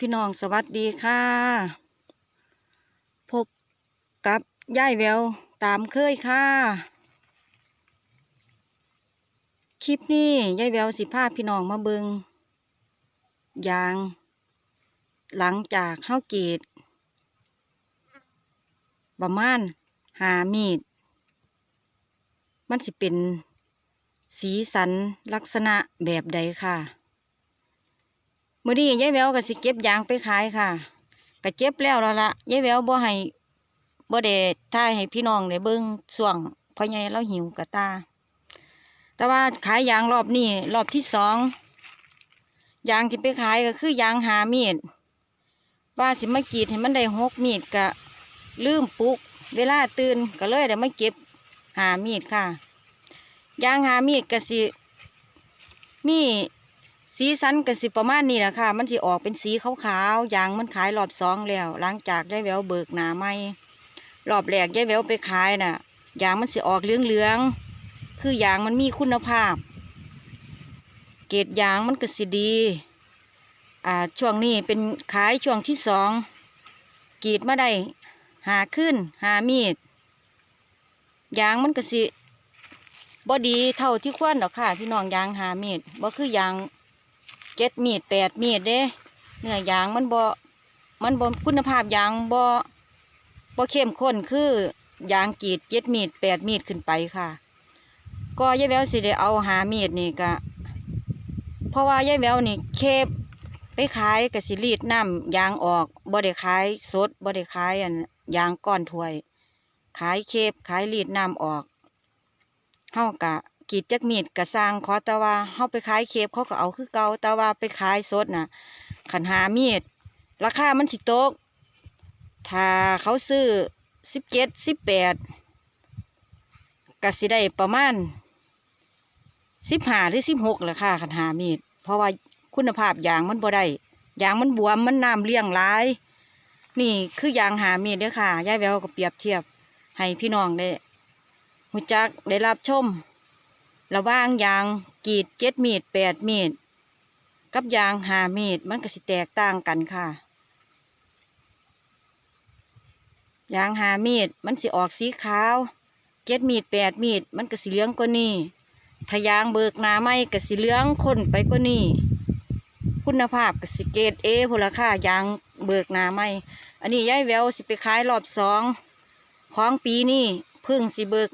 พี่น้องสวัสดีค่ะ พบกับย่ายแววตามเคยค่ะ คลิปนี้ย่ายแววสิพาพี่น้องมาเบิงยาง หลังจากเข้าวกรีดประมาณหามีด มันสิเป็นสีสันลักษณะแบบใดค่ะ มื่อนี้ยายแววก็สิเก็บยางไปขายค่ะก็เจ็บแล้วละละยายแววบ่ให้บ่ได้ถ่ายให้พี่น้องได้เบิ่งส่วงเพราะไงเราหิวกะตา แต่ว่าขายยางรอบนี้รอบที่สองยางที่ไปขายก็คือยางหามีดว่าสิมากีดให้มันได้หกมีดก็ลืมปลุก เวลาตื่นก็เลยได้มาเก็บหามีดค่ะยางหามีดก็สิมี สีสันก็สิประมาณนี้แหละค่ะ มันสิออกเป็นสีขาวๆยางมันขายรอบสองแล้ว หลังจากยายแววเบิกหนาไม่รอบแรกยายแววไปขายน่ะยางมันสิออกเหลืองๆคือยางมันมีคุณภาพ เกรดยางมันก็สิดี อ่าช่วงนี้เป็นขายช่วงที่สองกรีดมาได้หาขึ้นหามีดยางมันก็สิบ่ดีเท่าที่ควรหรอกค่ะ พี่น้องยางหามีดบ่คือยาง เจ็ดมีดแปดมีดเด้เนื้อยางมันบ่มันบ่คุณภาพยางบ่บ่เข้มข้นคือยางกีดเจ็ดมีดแปดมีดขึ้นไปค่ะ ก็ยายแววสิได้เอาหามีดนี่ก็เพราะว่ายายแววนี่เคบไปขายกับสิรีดน้ำยางออกบ่ได้ขายสดบ่ได้ขายอันยางก้อนถ้วย ขายเคบขายรีดน้ำออกเฮากะ กรีดจักมีดกะสร้างขอแต่ว่าเฮาไปขายเคปเขาก็เอาคือเก่าแต่ว่าไปขายสดน่ะขันหามีด ราคามันสิโต๊กถ้าเขาซื้อสิบเจ็ดสิบแปดก็สิได้ประมาณสิบห้าหรือสิบหกแหละค่ะขันหามีด เพราะว่าคุณภาพยางมันบ่ได้ยางมันบวมมันน้ำเลี้ยงหลาย นี่คือยางหามีดเด้อค่ะยายแววก็เปรียบเทียบ ให้พี่น้องได้หูจักได้รับชม ระว่างยางกีดเจ็ดมีดแปดมีดกับยางหามีดมันก็สิแตกต่างกันค่ะ ยางหามีดมันสิออกสีขาวเจ็ดมีดแปดมีดมันก็สีเหลืองกว่านี้ถ้ายางเบิกนาไม่ก็สีเหลืองข้นไปกว่านี้คุณภาพก็สิเกรดเอพลค่ะยางเบิกนาไม่ อันนี้ย้ายแววสิไปขายรอบสองของปีนี้พึ่งสิเบิก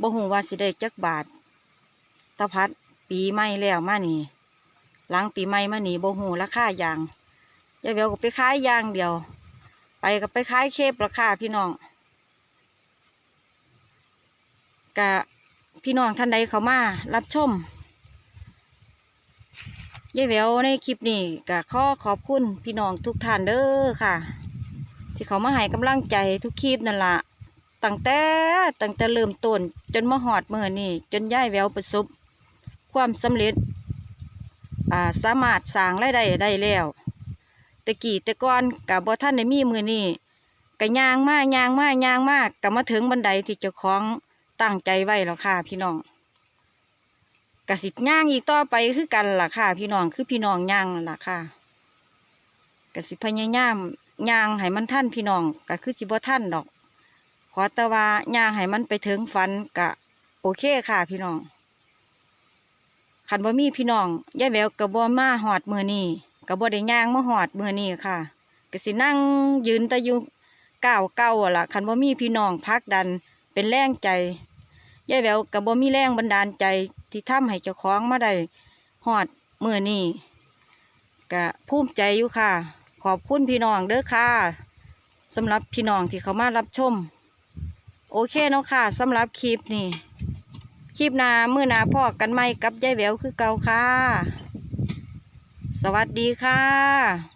บ่ฮู้ว่าสิได้จักบาทตะพัดปีใหม่แล้วมานี่หลังปีใหม่มานี่บ่ฮู้ราคายางยายเบลก็ไปขายยางเดียว ไปก็ไปขายเคปราคาพี่น้องกะพี่น้องท่านใดเขามารับชมยายแววในคลิปนี้กะขอขอบคุณพี่น้องทุกท่านเด้อค่ะ ที่เขามาให้กำลังใจทุกคลิปนั่นละ ตั้งแต่ตั้งแต่เริ่มต้น จนมาหอดเมื่อนี่จนย่ายแววประสบ ความสำเร็จอ่าสามารถสร้างรายได้ได้แล้วต่กี่แต่ก่อนกับบ่ท่านได้มีมือนี่ก็ย่างมากยางมากยางมากก็มาถึงบันไดที่เจ้าของตั้งใจไว้แล้วค่ะพี่น้องกสิย่างอีกต่อไปคือกันล่ะค่ะ พี่น้องคือพี่น้องย่างล่ะค่ะกสิพยายามย่างให้มันท่านพี่น้องก็คือสิบ่ท่านดอก ขอต่ว่าย่างให้มันไปถึงฟันกะ โอเคค่ะพี่น้องขันบ่มีพี่น้องยายแววกับบ่มาหอดมือนี่กับบ่ได้ย่างมาหอดมือนี่ค่ะก็สินั่งยืนตะยู่ก้าวเก้าล่ะขันบ่มีพี่น้องพักดันเป็นแรงใจยายแววกับบ่มีแรงบันดาลใจที่ทำให้เจ้าของมาได้หอดมือนี่ก็ภูมิใจอยู่ค่ะ ขอบคุณพี่น้องเด้อค่ะสำหรับพี่น้องที่เขามารับชม โอเคเนาะค่ะสำหรับคลิปนี่คลิปนาเมื่อนาพ่อกันไหมกับยายแววคือเก่าค่ะ สวัสดีค่ะ